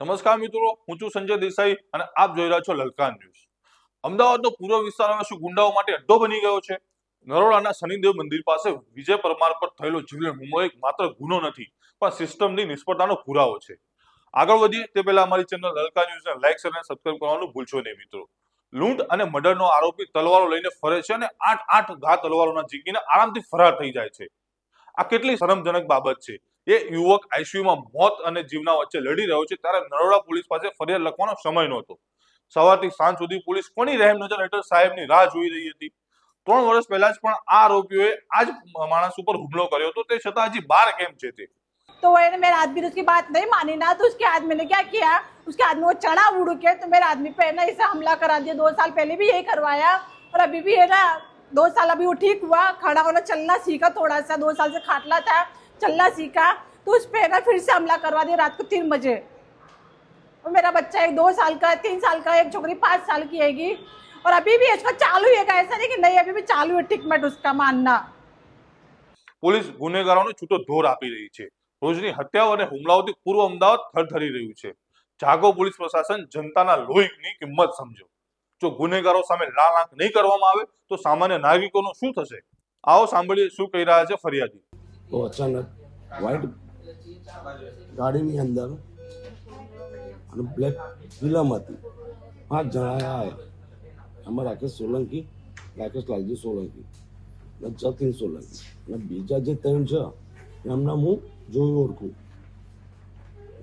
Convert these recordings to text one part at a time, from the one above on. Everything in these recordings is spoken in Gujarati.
નમસ્કાર મિત્રો, હું છું સંજય દેસાઈ અને આપ જોઈ રહ્યા છો લલકાર ન્યૂઝ. અમદાવાદનો પૂર્વ વિસ્તારમાં શું ગુંડાઓ માટે અડ્ડો બની ગયો છે? નરોડાના શનિદેવ મંદિર પાસે વિજય પરમાર પર થયેલો જીવલેણ હુમલો એક માત્ર ગુનો નથી, પણ સિસ્ટમની નિષ્ફળતાનો પુરાવો છે. આગળ વધીએ તે પહેલા અમારી ચેનલ લલકાર ન્યૂઝને લાઈક અને સબસ્ક્રાઈબ કરવાનું ભૂલશો નહીં મિત્રો. લૂંટ અને મર્ડરનો આરોપી તલવારો લઈને ફરે છે અને આઠ આઠ ઘા તલવારોના ઝીકીને આરામથી ફરાર થઈ જાય છે. આ કેટલી શરમજનક બાબત છે? એ યુવક આઈસીયુમાં મોત અને જીવના વચ્ચે લડી રહ્યો છે ત્યારે નરોડા પોલીસ પાસે ફરિયાદ લખવાનો સમય નહોતો સવારથી સાંજ સુધી પોલીસ કોની રહેમ નજર હેઠળ સાહેબની રાહ જોઈ રહી હતી ત્રણ વર્ષ પહેલા જ પણ આ આરોપીઓએ આ જ માણસ ઉપર હુમલો કર્યો હતો તે છતાં હજી બાર કેમ છે તે तो मैंने मेरा आदमी ने उसकी बात नहीं मानी ना तो उसके आदमी ने क्या किया उसके आदमी को चढ़ा उड़ के तो मेरे आदमी पे ना ऐसा हमला करा दिया दो साल पहले भी यही करवाया और अभी भी है ना दो साल अभी वो ठीक हुआ खड़ा होना चलना सीखा थोड़ा सा दो साल से खाटला था चलना सीखा तो उस पे ना फिर से हमला करवा दिया रात को तीन बजे और मेरा बच्चा एक दो साल का है तीन साल का है एक छोकरी पाँच साल की हैगी और अभी भी इसका चालू है ऐसा नहीं कि नहीं अभी भी चालू है ट्रीटमेंट उसका मानना પોલીસ ગુનેગારોને છૂટો ધોર આપી રહી છે રોજની હત્યાઓ અને હુમલાઓથી પૂર્વ અમદાવાદ થરથરી રહ્યું છે જાગો પોલીસ પ્રશાસન જનતાના લોહીની કિંમત સમજો જો ગુનેગારો સામે લાલ આંખ નહીં કરવામાં આવે તો સામાન્ય નાગરિકોનું શું થશે આવો સાંભળીએ શું કહી રહ્યા છે ફરિયાદી તો અચાનક વ્હાઈટ ગાડીની અંદર અને બ્લેક ફિલ્મ હતી. પાંચ જણા આવ્યા એમાં રાકેશ સોલંકી રાકેશ લાલજી સોલંકી અને જતીન સોલંકી અને બીજા જે ત્રણ છે એમના હું જોઈ ઓળખું.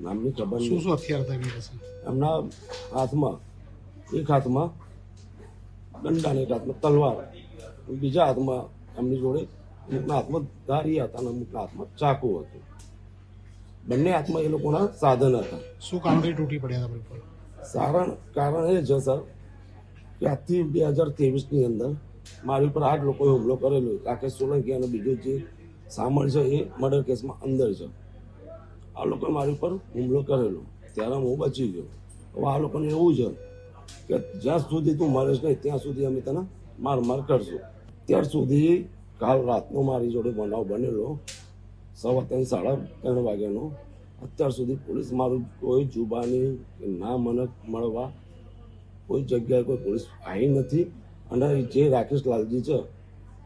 નામની ખબર શું શું હથિયાર એમની હાથમાં એક હાથમાં દંડા અને એક હાથમાં તલવાર બીજા હાથમાં એમની જોડે અમુકના હાથમાં ધારી હતા અને અમુકના હાથમાં ચાકુ હતું. બંને હાથમાં એ લોકોના સાધન હતા. શું કામગીરી તૂટી પડ્યા હતા પર સારણ કારણ એ છે સર કે આજથી બે હજાર ત્રેવીસની અંદર મારી ઉપર આઠ લોકોએ હુમલો કરેલો રાકેશ સોલંકી અને બીજો જે સામળ છે એ મર્ડર કેસમાં અંદર છે. આ લોકોએ મારી ઉપર હુમલો કરેલો. ત્યારે હું બચી ગયો. હવે આ લોકોને એવું છે કે જ્યાં સુધી તું મરેશ નહીં ત્યાં સુધી અમે તને માર માર કરશું. ત્યાર સુધી કાલ રાતનો મારી જોડે બનાવ બનેલો. સવા ત્રણ, સાડા ત્રણ વાગ્યાનો. અત્યાર સુધી પોલીસ મારું કોઈ જુબાની કે ના મને મળવા કોઈ જગ્યાએ કોઈ પોલીસ આવી નથી. અને જે રાકેશ લાલજી છે,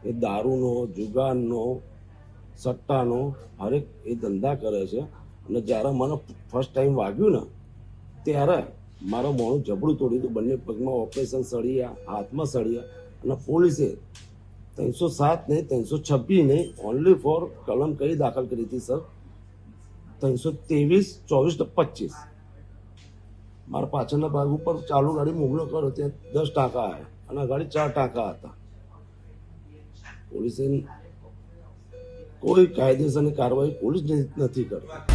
એ દારૂનો, જુગારનો, સટ્ટાનો હરેક એ ધંધા કરે છે. અને જ્યારે મને ફર્સ્ટ ટાઈમ વાગ્યું ને, ત્યારે મારો મોણું જબડું તોડ્યું હતું. બંને પગમાં ઓપરેશન સળિયા, હાથમાં સળિયા. અને પોલીસે ત્રણસો સાત નહીં, ત્રણસો છવ્વીસ નહીં ઓનલી ફોર કલમ કઈ દાખલ કરી હતી સર ત્રણસો ત્રેવીસ, ચોવીસ ને પચીસ. મારા પાછળના ભાગ ઉપર ચાલુ ગાડી હુમલો કર્યો ત્યાં દસ ટાંકા આવ્યા અને ગાડી ચાર ટાંકા હતા. પોલીસે કોઈ કાયદેસરની કાર્યવાહી પોલીસ નથી કરતી